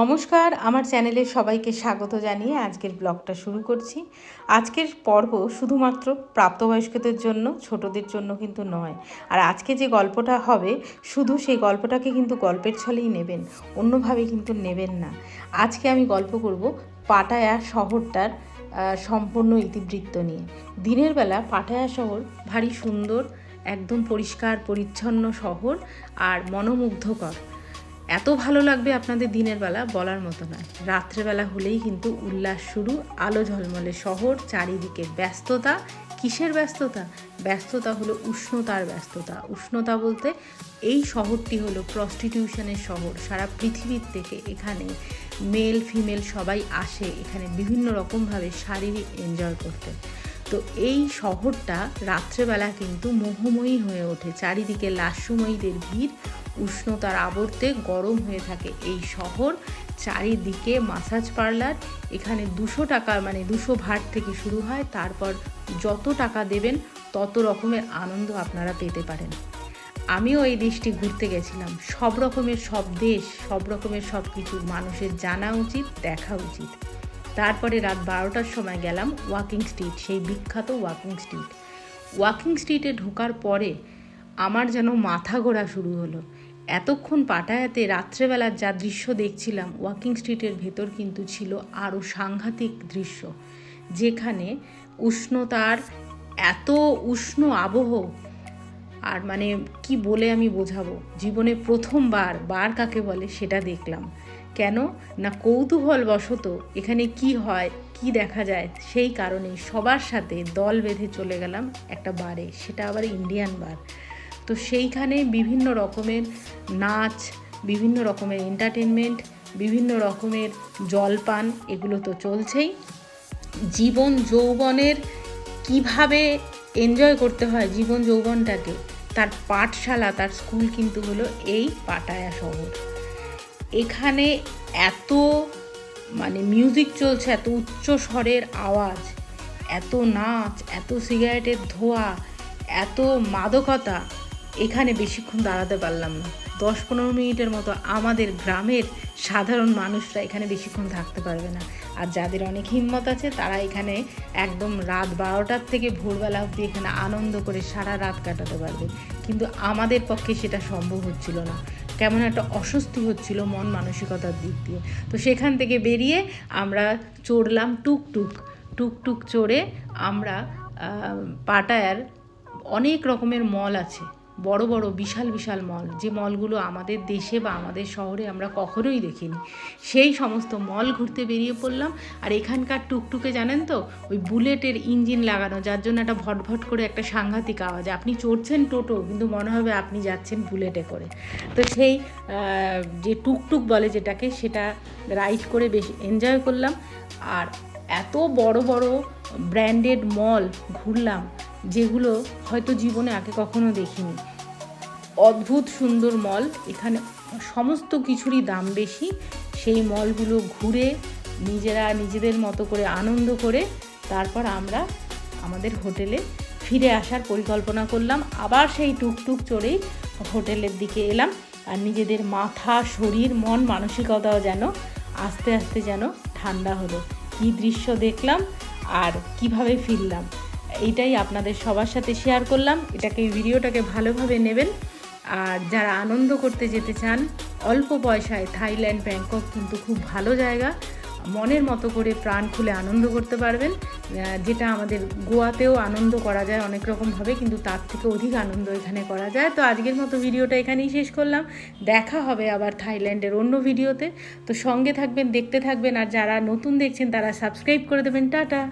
নমস্কার, আমার চ্যানেলে সবাইকে স্বাগত জানিয়ে আজকের ব্লগটা শুরু করছি। আজকের পর্ব শুধুমাত্র প্রাপ্তবয়স্কদের জন্য, ছোটদের জন্য কিন্তু নয়। আর আজকে যে গল্পটা হবে, শুধু সেই গল্পটাকে কিন্তু গল্পের ছলেই নেবেন, অন্যভাবে কিন্তু নেবেন না। আজকে আমি গল্প করব পাটায়া শহরটার সম্পূর্ণ ইতিবৃত্ত নিয়ে। দিনের বেলা পাটায়া শহর ভারী সুন্দর, একদম পরিষ্কার, পরিচ্ছন্ন শহর আর মনোমুগ্ধকর। এত ভালো লাগবে আপনাদের দিনের বেলা বলার মতো নয়। রাত্রেবেলা হলেই কিন্তু উল্লাস শুরু, আলো ঝলমলে শহর, চারিদিকে ব্যস্ততা। কিসের ব্যস্ততা? ব্যস্ততা হলো উষ্ণতার ব্যস্ততা। উষ্ণতা বলতে এই শহরটি হলো প্রস্টিটিউশনের শহর। সারা পৃথিবীর থেকে এখানে মেল ফিমেল সবাই আসে, এখানে বিভিন্ন রকমভাবে শারীরিক এনজয় করতে। তো এই শহরটা রাত্রেবেলা কিন্তু মোহময়ী হয়ে ওঠে। চারিদিকে লাস্যময়ীদের ভিড় উষ্ণতার আবর্তে গরম হয়ে থাকে। এই শহর চারিদিকে মাসাজ পার্লার এখানে দুশো টাকা মানে দুশো ভাট থেকে শুরু হয়, তারপর যত টাকা দেবেন তত রকমের আনন্দ আপনারা পেতে পারেন। আমিও এই দেশটি ঘুরতে গেছিলাম। সব রকমের সব দেশ, সব রকমের সব কিছু মানুষের জানা উচিত, দেখা উচিত। তারপরে রাত বারোটার সময় গেলাম ওয়াকিং স্ট্রিট সেই বিখ্যাত ওয়াকিং স্ট্রিট ওয়াকিং স্ট্রিটে ঢোকার পরে আমার যেন মাথা ঘোরা শুরু হলো। এতক্ষণ পাটায়াতে রাত্রেবেলার যা দৃশ্য দেখছিলাম, ওয়াকিং স্ট্রিটের ভেতর কিন্তু ছিল আরও সাংঘাতিক দৃশ্য, যেখানে উষ্ণতার এত উষ্ণ আবহ, আর মানে কি বলে আমি বোঝাবো, জীবনে প্রথমবার বার কাকে বলে সেটা দেখলাম। কেন? না কৌতূহল বশত এখানে কি হয়, কি দেখা যায়, সেই কারণে সবার সাথে দল বেঁধে চলে গেলাম একটা বারে, সেটা আবার ইন্ডিয়ান বার। তো সেইখানে বিভিন্ন রকমের নাচ, বিভিন্ন রকমের এন্টারটেনমেন্ট বিভিন্ন রকমের জলপান, এগুলো তো চলছেই। জীবন যৌবনের কীভাবে এনজয় করতে হয় জীবন যৌবনটাকে, তার পাঠশালা, তার স্কুল কিন্তু হলো এই পাটায়া শহর। এখানে এত মানে মিউজিক চলছে, এত উচ্চ স্বরের আওয়াজ, এত নাচ, এত সিগারেটের ধোয়া, এত মাদকতা এখানে বেশিক্ষণ দাঁড়াতে পারলাম না। দশ পনেরো মিনিটের মতো আমাদের গ্রামের সাধারণ মানুষরা এখানে বেশিক্ষণ থাকতে পারবে না। আর যাদের অনেক হিম্মত আছে, তারা এখানে একদম রাত বারোটার থেকে ভোরবেলা অবধি এখানে আনন্দ করে সারা রাত কাটাতে পারবে। কিন্তু আমাদের পক্ষে সেটা সম্ভব হচ্ছিল না। কেমন একটা অস্বস্তি হচ্ছিল মন মানসিকতার দিক দিয়ে। তো সেখান থেকে বেরিয়ে আমরা চড়লাম টুকটুক। টুকটুক চড়ে আমরা পাটায়ার অনেক রকমের মল আছে। বড় বড় বিশাল বিশাল মল, যে মলগুলো আমাদের দেশে বা আমাদের শহরে আমরা কখনোই দেখিনি। সেই সমস্ত মল ঘুরতে বেরিয়ে পড়লাম, আর এখানকার টুকটুকে জানেন তো, ওই বুলেটের ইঞ্জিন লাগানো, যার জন্য একটা ভটভট করে একটা সাংঘাতিক আওয়াজ। আপনি চড়ছেন টোটো, কিন্তু মনে হবে আপনি যাচ্ছেন বুলেটে করে। তো সেই যে টুকটুক বলে যেটাকে, সেটা রাইড করে বেশ এনজয় করলাম। আর এত বড় বড় ব্র্যান্ডেড মল ঘুরলাম, যেগুলো হয়তো জীবনে আগে কখনো দেখিনি। অদ্ভুত সুন্দর মল এখানে সমস্ত কিছুরই দাম বেশি। সেই মলগুলো ঘুরে নিজেরা নিজেদের মতো করে আনন্দ করে তারপর আমরা আমাদের হোটেলে ফিরে আসার পরিকল্পনা করলাম। আবার সেই টুকটুক চড়েই হোটেলের দিকে এলাম আর নিজেদের মাথা, শরীর, মন, মানসিকতাও যেন আস্তে আস্তে যেন ঠান্ডা হলো। কী দৃশ্য দেখলাম আর কীভাবে ফিরলাম। এইটাই আপনাদের সবার সাথে শেয়ার করলাম। এটাকে ভিডিওটাকে ভালোভাবে নেবেন। আর যারা আনন্দ করতে যেতে চান, অল্প পয়সায় থাইল্যান্ড ব্যাংকক কিন্তু খুব ভালো জায়গা। মনের মতো করে প্রাণ খুলে আনন্দ করতে পারবেন যেটা আমাদের গোয়াতেও আনন্দ করা যায় অনেক রকমভাবে কিন্তু তার থেকে অধিক আনন্দ এখানে করা যায়। তো আজকের মতো ভিডিওটা এখানেই শেষ করলাম। দেখা হবে আবার থাইল্যান্ডের অন্য ভিডিওতে। তো সঙ্গে থাকবেন, দেখতে থাকবেন, আর যারা নতুন দেখছেন তারা সাবস্ক্রাইব করে দেবেন। টাটা!